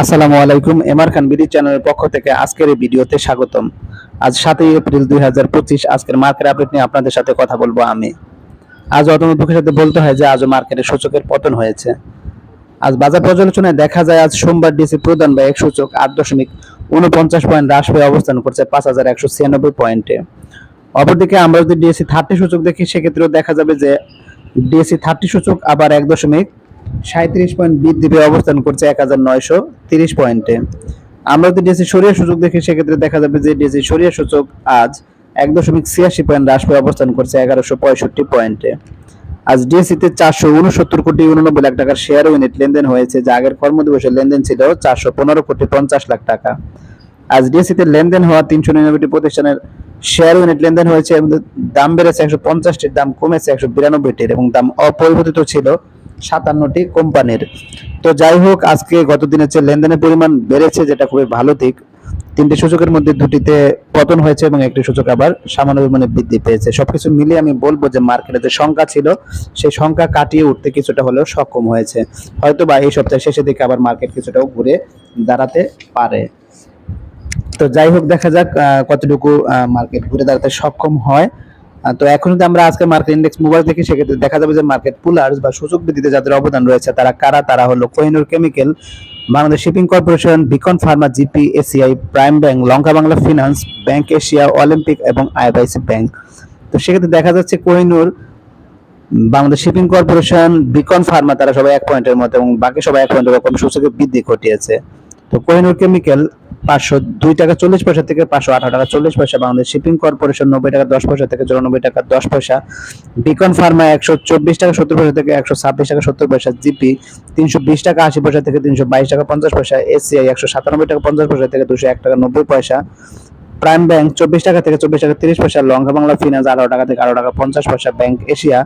আসসালামু আলাইকুম, এমআর খান বিডি চ্যানেলের পক্ষ থেকে আজকের এই ভিডিওতে স্বাগতম। আজ সাতই এপ্রিল দুই হাজার পঁচিশ, আজকের মার্কেট আপডেট নিয়ে আপনাদের সাথে কথা বলব আমি। আজ অতমুখের সাথে বলতে হয় যে আজও মার্কেটে সূচকের পতন হয়েছে। আজ বাজার পর্যালোচনায় দেখা যায় আজ সোমবার ডিসি প্রধান বা এক সূচক আট দশমিক উনপঞ্চাশ পয়েন্ট হ্রাস হয়ে অবস্থান করছে পাঁচ হাজার একশো ছিয়ানব্বই পয়েন্টে। অপরদিকে আমরা যদি ডিএসসি থার্টি সূচক দেখি, সেক্ষেত্রেও দেখা যাবে যে ডিএসসি থার্টি সূচক আবার এক দশমিক সাঁত্রিশ পয়েন্ট বৃদ্ধি অবস্থান করছে এক হাজার নয়শো তিরিশ পয়েন্টে। আমরা যদি ডিএসসি সরিয়া সূচক দেখি, সেক্ষেত্রে দেখা যাবে যে ডিএসসি সরিয়া সূচক আজ এক দশমিক ছিয়াশি পয়েন্ট হ্রাস পেয়ে অবস্থান করছে এগারোশো পঁয়ষট্টি পয়েন্টে। আজ ডিএসসিতে চারশো উনসত্তর কোটি উননব্বই লাখ টাকার শেয়ার ইউনিট লেনদেন হয়েছে, যা আগের কর্মদিবসের লেনদেন ছিল চারশো পনেরো কোটি পঞ্চাশ লাখ টাকা। আজ ডিএসসিতে লেনদেন হওয়া তিনশো নিরানব্বইটি প্রতিষ্ঠানের শেয়ার ইউনিট লেনদেন হয়েছে এবং দাম বেড়েছে একশো পঞ্চাশটির, দাম কমেছে একশো বিরানব্বইটির এবং দাম অপরিবর্তিত ছিল সাতান্নটি কোম্পানির। তো যাই হোক, আজকে গত দিনের চেয়ে লেনদেনের পরিমাণ বেড়েছে, যেটা খুবই ভালো দিক, তিনটি সূচকের মধ্যে দুটিতে পতন হয়েছে এবং একটি সূচক আবার সামান্য পরিমাণে বৃদ্ধি পেয়েছে। সবকিছু মিলিয়ে আমি বলব যে মার্কেটে যে সংখ্যা ছিল, সেই সংখ্যা কাটিয়ে উঠতে কিছুটা হলেও সক্ষম হয়েছে। হয়তো বা এই সপ্তাহের শেষের দিকে আবার মার্কেট কিছুটাও ঘুরে দাঁড়াতে পারে। তো যাই হোক, দেখা যাক কতটুকু মার্কেট ঘুরে দাঁড়াতে সক্ষম হয়। তো এখন যদি আমরা আজকে মার্কেট ইন্ডেক্স মোবাইল দেখি, সেক্ষেত্রে দেখা যাবে যে মার্কেট পুলার্স বা সূচক বৃদ্ধিতে যাদের অবদান রয়েছে, তারা কারা? তারা হলো Kohinoor chemical Bangladesh shipping corporation Beacon pharma GP ACI prime bank Lanka Bangla finance bank Asia Olympic এবং আইআইসি ব্যাংক তো সেক্ষেত্রে দেখা যাচ্ছে Kohinoor, Bangladesh shipping corporation Beacon pharma তারা সবাই এক পয়েন্টের মতো এবং বাকি সবাই এক পয়েন্টের রকম সূচকে বৃদ্ধি ঘটিয়েছে। তো কোহিনুর কেমিক্যাল পাঁচশো দুই টাকা চল্লিশ পয়সা থেকে পাঁচশো আঠারো টাকা চল্লিশ পয়সা বাংলাদেশ শিপিং কর্পোরেশন নব্বই টাকা দশ পয়সা থেকে চুরানব্বই টাকা দশ পয়সা। বিকন ফার্মা একশো চব্বিশ টাকা সত্তর পয়সা থেকে একশো ছাব্বিশ টাকা সত্তর পয়সা। জিপি তিনশো বিশ টাকা আশি পয়সা থেকে তিনশো বাইশ টাকা পঞ্চাশ পয়সা। এসিআই একশো সাতানব্বই টাকা পঞ্চাশ পয়সা থেকে দুশো এক টাকা নব্বই পয়সা। প্রাইম ব্যাংক চব্বিশ টাকা থেকে চব্বিশ টাকা তিরিশ পয়সা, লঙ্কা বাংলা ফিনান্স আঠারো টাকা থেকে আঠারো টাকা পঞ্চাশ পয়সা, ব্যাংক এশিয়া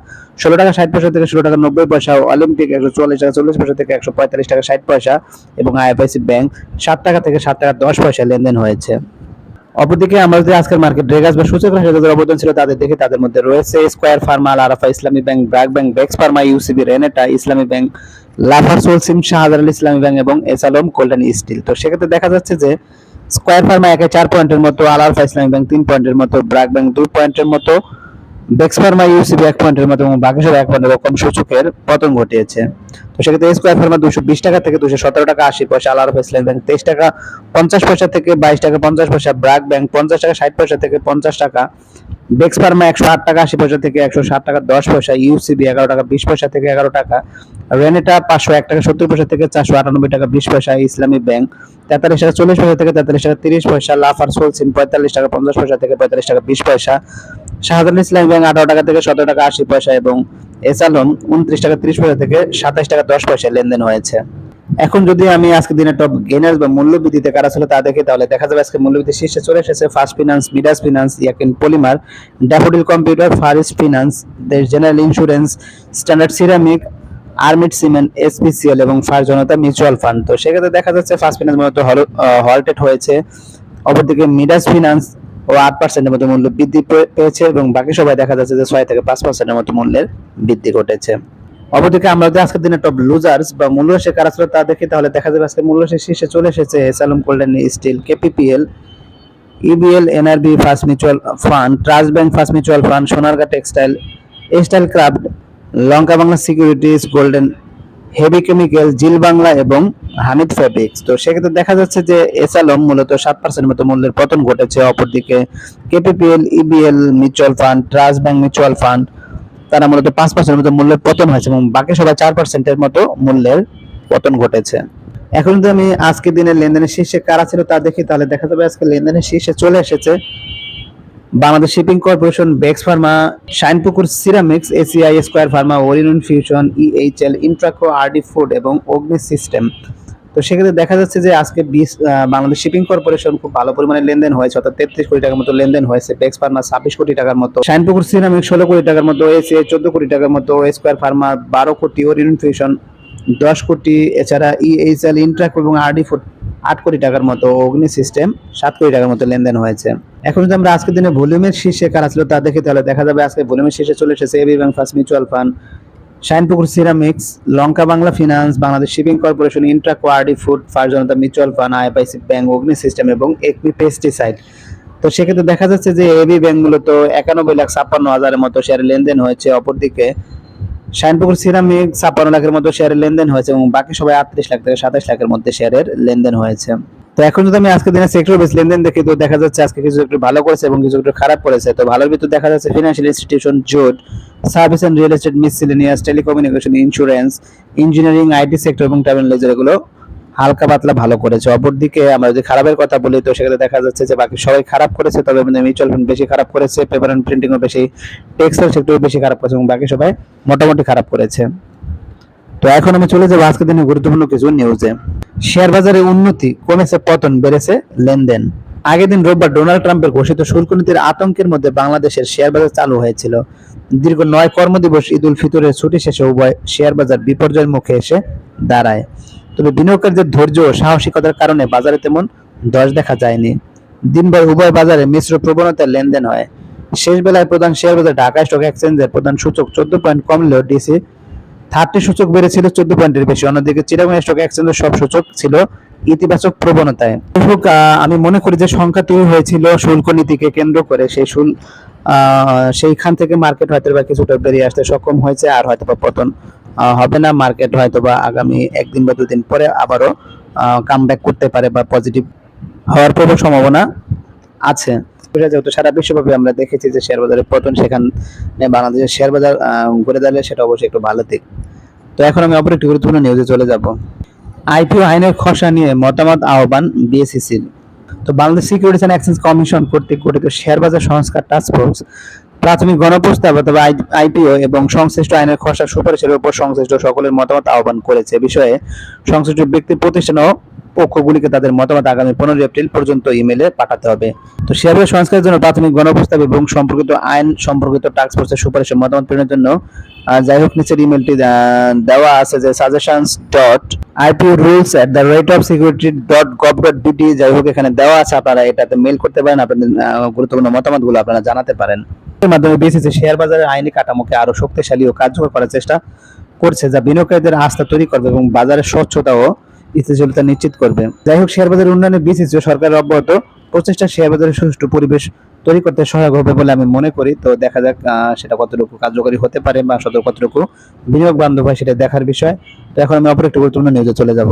ষোলো টাকা ষাট পয়সা থেকে ষোলো টাকা নব্বই পয়সা, অলিম্পিক একশো চুয়াল্লিশ টাকা চল্লিশ পয়সা থেকে একশো পঁয়তাল্লিশ টাকা ষাট পয়সা এবং আইএফআইসি ব্যাংক সাত টাকা থেকে সাত টাকা দশ পয়সা লেনদেন হয়েছে। অপরদিকে আমরা যদি আজকের মার্কেট রেগাস বা সূচক রাশি যাদের অবদান ছিল তাদের দেখে তাদের মধ্যে রয়েছে square Pharma Arafah Islami bank BRAC bank Bex pharma UCB Renata Islami bank Lafarge সোলসিম Shahjalal Islami bank এবং এসালম কোল্ডেন স্টিল তো সেক্ষেত্রে দেখা যাচ্ছে যে স্কোয়ার ফার্মা একে চার পয়েন্টের মতো আল আলফা ইসলামী ব্যাংক তিন পয়েন্টের মতো ব্র্যাক ব্যাংক দুই পয়েন্টের মতো বেক্স ফার্মা ইউসিবি এক পয়েন্টের মতো এবং বাকি এক পয়েন্টের রকম সূচকের পতন ঘটিয়েছে। তো সেক্ষেত্রে স্কোয়ার ফার্মা দুশো বিশ টাকা থেকে দুশো সতেরো টাকা, আশি পয়সা আল আলফা ইসলামী ব্যাংক তেইশ টাকা, পঞ্চাশ পয়সা থেকে বাইশ টাকা, পঞ্চাশ পয়সা ব্র্যাক ব্যাংক পঞ্চাশ টাকা, ষাট পয়সা থেকে পঞ্চাশ টাকা বেক্স ফার্মা একশো আট টাকা, আশি পয়সা থেকে একশো ষাট টাকা, দশ পয়সা ইউসিবি এগারো টাকা, বিশ পয়সা থেকে এগারো টাকা রেনেটা পাঁচশো এক টাকা, সত্তর পয়সা থেকে চারশো আটানব্বই টাকা, বিশ পয়সা ইসলামী ব্যাংক তেতাল্লিশ টাকা, চল্লিশ পয়সা থেকে তেতাল্লিশ টাকা, তিরিশ পয়সা লাফার সোলসিম পঁয়তাল্লিশ টাকা, পঞ্চাশ পয়সা থেকে পঁয়তাল্লিশ টাকা, বিশ পয়সা শাহজালাল ইসলামী ব্যাংক আঠারো টাকা থেকে সতেরো টাকা আশি পয়সা এবং এসালন উনত্রিশ টাকা ত্রিশ পয়সা থেকে সাতাশ টাকা দশ পয়সা লেনদেন হয়েছে। এখন যদি আমি আজকে দিনের টপ গেনার্স বা মূল্যবৃদ্ধিতে কারা ছিল তা দেখি, তাহলে দেখা যাবে আজকে মূল্যবৃদ্ধি শীর্ষে চলে এসেছে first finance Midas finance Yakin polymer Daffodil computer Faris finance Desh general insurance standard ceramic আর্মিড cement SPCL এবং ফার জনতা মিউচুয়াল ফান্ড তো সেক্ষেত্রে দেখা যাচ্ছে ফার্স্ট ফিনান্স মূলত হলটেড হয়েছে। অপরদিকে মিডাস ফিনান্স ও আট পার্সেন্টের মতো মূল্য বৃদ্ধি পেয়েছে এবং বাকি সবাই দেখা যাচ্ছে যে ছয় থেকে পাঁচ পার্সেন্টের মতো মূল্যের বৃদ্ধি ঘটেছে। অপরদিকে আমরা যদি আজকের দিনে টপ লুজার্স বা মূল্যরাশি কারা ছিল তা দেখি, তাহলে দেখা যাবে আজকে মূল্যরাশি শীর্ষে চলে এসেছে এসালম golden steel KPPL EBL NRB first mutual fund trust bank first mutual fund Sonargaon textile style craft Lanka Bangla securities golden heavy chemical Zeal Bangla এবং হামিদ ফেব্রিক্স তো সেক্ষেত্রে দেখা যাচ্ছে যে এসালম মূলত সাত পার্সেন্ট মতো মূল্যের পতন ঘটেছে। অপরদিকে KPPL EBL mutual fund trust bank mutual fund তারা মূলত পাঁচ পার্সেন্ট মতো মূল্যের পতন হয়েছে এবং বাকি সবাই চার পার্সেন্টের মতো মূল্যের পতন ঘটেছে। এখন যদি আমি আজকে দিনের লেনদেনের শীর্ষে কারা ছিল তা দেখি, তাহলে দেখা যাবে আজকে লেনদেনের শীর্ষে চলে এসেছে Bangladesh shipping corporation Bex pharma, Shinepukur ceramics, ACI square pharma Orion fusion, EHL, Intraco, RD food এবং অগ্নি সিস্টেম। তো সেক্ষেত্রে দেখা যাচ্ছে যে আজকে বিশ বাংলাদেশ শিপিং কর্পোরেশন খুব ভালো পরিমাণে লেনদেন হয়েছে, অর্থাৎ তেত্রিশ কোটি টাকার মতো লেনদেন হয়েছে, বেক্স ফার্মা ছাব্বিশ কোটি টাকার মতো, শাইনপুকুর সিরামিক ষোলো কোটি টাকার মতো, এসিআই চোদ্দ কোটি টাকার মতো, স্কোয়ার ফার্মা বারো কোটি ওরিয়ন ফিউশন দশ কোটি, এছাড়া ইএইচএল, ইন্ট্রাকো এবং আরডি ফুড আট কোটি টাকার মতো অগ্নি সিস্টেম সাত কোটি টাকার মতো লেনদেন হয়েছে। এখন যদি আমরা আজকের দিনে ভলিউমের শীর্ষে কারা ছিল তা দেখি, তাহলে দেখা যাবে আজকে ভলিউমের শীর্ষে চলে এসেছে AB bank first mutual fund Shinepukur ceramics Lanka Bangla finance Bangladesh shipping corporation intra co RD food fur Janata mutual fund IFIC bank Agni system এবং একমি পেস্টিসাইড তো সেক্ষেত্রে দেখা যাচ্ছে যে এবি ব্যাংকগুলো তো একানব্বই লাখ ছাপ্পান্ন হাজারের মতো শেয়ারের লেনদেন হয়েছে। অপরদিকে শাইনপুকুর সিরামিক, ছাপ্পান্ন লাখের মতো শেয়ারের লেনদেন হয়েছে এবং বাকি সবাই আটত্রিশ লাখ থেকে সাতাশ লাখের মধ্যে শেয়ারের লেনদেন হয়েছে। তো এখন যদি আমি আজকে দিনে সেক্টর বেস লেনদেন দেখি, তো দেখা যাচ্ছে আজকে কিছু একটু ভালো করেছে এবং কিছু একটু খারাপ করেছে। তো ভালোর ভিতর দেখা যাচ্ছে ফিনান্সিয়াল ইনস্টিটিউশন জোট service and real estate miscellaneous telecommunication insurance engineering IT sector এবং ট্রাভেল লেজার এগুলো হালকা পাতলা ভালো করেছে। অপরদিকে আমরা যদি খারাপের কথা বলি, তো সেক্ষেত্রে দেখা যাচ্ছে যে বাকি সবাই খারাপ করেছে, তবে মিউচুয়াল ফান্ড বেশি খারাপ করেছে পেপার অ্যান্ড প্রিন্টিং বেশি টেক্সটাইল সেক্টর বেশি খারাপ করেছে এবং বাকি সবাই মোটামুটি খারাপ করেছে। তো এখন আমি চলে যাব আজকের দিনে গুরুত্বপূর্ণ কিছু নিউজে শেয়ার বাজারে উন্নতি কমেছে, পতন বেড়েছে, লেনদেন। আগের দিন রোববার ডোনাল্ড ট্রাম্পের ঘোষিত শুল্ক নীতির আতঙ্কের মধ্যে বাংলাদেশের শেয়ার বাজার চালু হয়েছিল। দীর্ঘ নয় কর্মদিবস ঈদ উল ফিতরের ছুটি শেষে উভয় শেয়ার বাজার বিপর্যয়ের মুখে এসে দাঁড়ায়। তবে বিনিয়োগকারীদের ধৈর্য ও সাহসিকতার কারণে বাজারে তেমন দশ দেখা যায়নি। দিনভর উভয় বাজারে মিশ্র প্রবণতার লেনদেন হয়। শেষ বেলায় প্রধান শেয়ার বাজার ঢাকা স্টক এক্সচেঞ্জের প্রধান সূচক চোদ্দ পয়েন্ট কমলেও ডিসি থার্টি সূচক বেড়েছিল চোদ্দ পয়েন্টের বেশি। অন্যদিকে চিরাগং স্টক এক্সচেঞ্জের সব সূচক ছিল ইতিবাচক প্রবণতায়। হোক, আমি মনে করি যে সংখ্যা তৈরি হয়েছিল শুল্ক নীতিকে কেন্দ্র করে। সেই শুল সেইখান থেকে মার্কেট হয়তো বা কিছুটা বেরিয়ে আসতে সক্ষম হয়েছে আর হয়তো বা পতন হবে না মার্কেট হয়তো বা আগামী একদিন বা দুদিন পরে আবারও কাম ব্যাক করতে পারে বা পজিটিভ হওয়ার প্রবল সম্ভাবনা আছে। যেহেতু সারা বিশ্বব্যাপী আমরা দেখেছি যে শেয়ার বাজারের পতন, সেখানে বাংলাদেশের শেয়ার বাজার ঘুরে দাঁড়ালে সেটা অবশ্যই একটু ভালো দিক। তো এখন আমি অপর একটি গুরুত্বপূর্ণ নিউজে চলে যাব। আইপিও আইনের খসড়া নিয়ে মতামত আহ্বান বিএসিসির তো Bangladesh securities and exchange commission কর্তৃক গঠিত শেয়ার বাজার সংস্কার টাস্ক ফোর্স প্রাথমিক গণপ্রস্তাব অথবা আইপিও এবং সংশ্লিষ্ট আইনের খসড়া সুপারিশের উপর সংশ্লিষ্ট সকলের মতামত আহ্বান করেছে। বিষয়ে সংশ্লিষ্ট ব্যক্তি, প্রতিষ্ঠান ও পক্ষগুলিকে তাদের মতামত আগামী পনেরোই এপ্রিল পর্যন্ত ইমেলে পাঠাতে হবে। তো বাজার সংস্কারের জন্য প্রাথমিক গণপ্রস্তাব এবং সম্পর্কিত আইন, সম্পর্কিত টাস্ক ফোর্সের সুপারিশের মতামত প্রেরণের জন্য যাই হোক, নিচের ইমেলটি দেওয়া আছে যে suggestions dot IPO rules at the rate of security dot gov dot BT যাই হোক, এখানে দেওয়া আছে। আপনারা এটাতে মেল করতে পারেন, আপনাদের গুরুত্বপূর্ণ মতামতগুলো আপনারা জানাতে পারেন। এর মাধ্যমে বিসিসি শেয়ার বাজারের আইনি কাঠামোকে আরও শক্তিশালী ও কার্যকর করার চেষ্টা করছে, যা বিনিয়োগকারীদের আস্থা তৈরি করবে এবং বাজারের স্বচ্ছতা ও স্থিতিশীলতা নিশ্চিত করবে। যাই হোক, শেয়ার বাজারের উন্নয়নে বিসিসি ও সরকারের অব্যাহত প্রচেষ্টা শেয়ার বাজারের সুষ্ঠু পরিবেশ তৈরি করতে সহায়ক হবে বলে আমি মনে করি। তো দেখা যাক সেটা কতটুকু কার্যকরী হতে পারে বা সতর্ক কতটুকু বিনিয়োগ বান্ধব হয় সেটা দেখার বিষয়। তো এখন আমি অপর একটি গুরুত্বপূর্ণ নিউজে চলে যাব।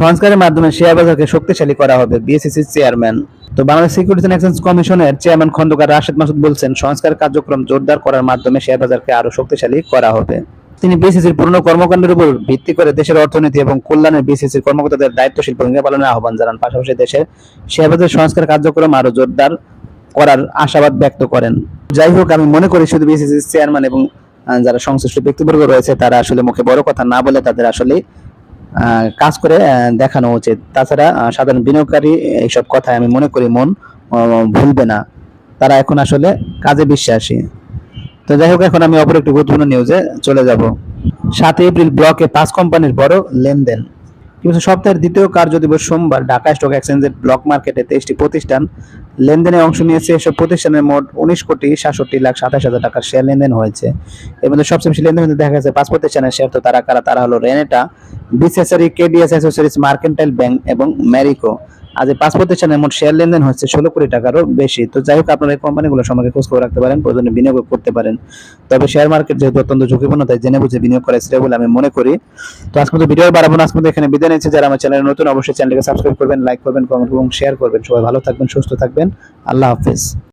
সংস্কারের মাধ্যমে শেয়ার বাজারকে শক্তিশালী করা হবে বিএসসিসির চেয়ারম্যান তো বাংলাদেশ সিকিউরিটিজ অ্যান্ড এক্সচেঞ্জ কমিশনের চেয়ারম্যান খন্দকার রাশেদ মাসুদ বলছেন, সংস্কার কার্যক্রম জোরদার করার মাধ্যমে শেয়ার বাজারকে আরও শক্তিশালী করা হবে তিনি বিসিসির পূর্ণ কর্মকাণ্ডের উপর ভিত্তি করে দেশের অর্থনীতি এবং কল্যাণের বিসিসির কর্মকর্তাদের দায়িত্বশীল ভূমিকা পালনের আহ্বান জানান। পাশাপাশি দেশের শেয়ার বাজার সংস্কার কার্যক্রম আরও জোরদার করার আশাবাদ ব্যক্ত করেন। যাই হোক, আমি মনে করি শুধু বিসিসির চেয়ারম্যান এবং যারা সংশ্লিষ্ট ব্যক্তিবর্গ রয়েছে, তারা আসলে মুখে বড় কথা না বলে তাদের আসলে কাজ করে দেখানো উচিত। তাছাড়া সাধারণ বিনিয়োগকারী, এইসব কথায় আমি মনে করি মন ভুলবে না। তারা এখন আসলে কাজে বিশ্বাসী। তো যাই হোক, এখন আমি অপর একটি গুরুত্বপূর্ণ নিউজে চলে যাব। সাত এপ্রিল ব্লকে পাঁচ কোম্পানির বড় লেনদেন। কিন্তু সপ্তাহের দ্বিতীয় কার্য দিবস সোমবার ঢাকা স্টক এক্সচেঞ্জের ব্লক মার্কেটে তেইশটি প্রতিষ্ঠান লেনদেনে অংশ নিয়েছে। এসব প্রতিষ্ঠানের মোট উনিশ কোটি সাতষট্টি লাখ সাতাশ হাজার টাকার শেয়ার লেনদেন হয়েছে। এর মধ্যে সবচেয়ে বেশি লেনদেন দেখা গেছে পাঁচ প্রতিষ্ঠানের শেয়ার তো তারা কারা? তারা হলো রেনেটা বিসেসারি কেডিএস অ্যাসোসিয়েটস মার্কেন্টাইল ব্যাংক এবং ম্যারিকো আজ এই পাঁচ প্রতিষ্ঠানের মোট শেয়ার লেনদেন হচ্ছে, ষোলো কোটি টাকারও বেশি। তো যাই হোক, আপনারা এই কোম্পানিগুলো সম্পর্কে খোঁজ খবর রাখতে পারেন, প্রয়োজনে বিনিয়োগ করতে পারেন। তবে শেয়ার মার্কেট যেহেতু অত্যন্ত ঝুঁকিপূর্ণ, তাই জেনে বুঝে বিনিয়োগ করা শ্রেয় বলে আমি মনে করি। তো আজকে মতো ভিডিও বাড়াবো না আজকে এখানে বিদায় নিচ্ছে। যারা আমার চ্যানেলে নতুন, অবশ্যই চ্যানেলকে সাবস্ক্রাইব করবেন লাইক করবেন কমেন্ট এবং শেয়ার করবেন। সবাই ভালো থাকবেন, সুস্থ থাকবেন। আল্লাহ হাফেজ।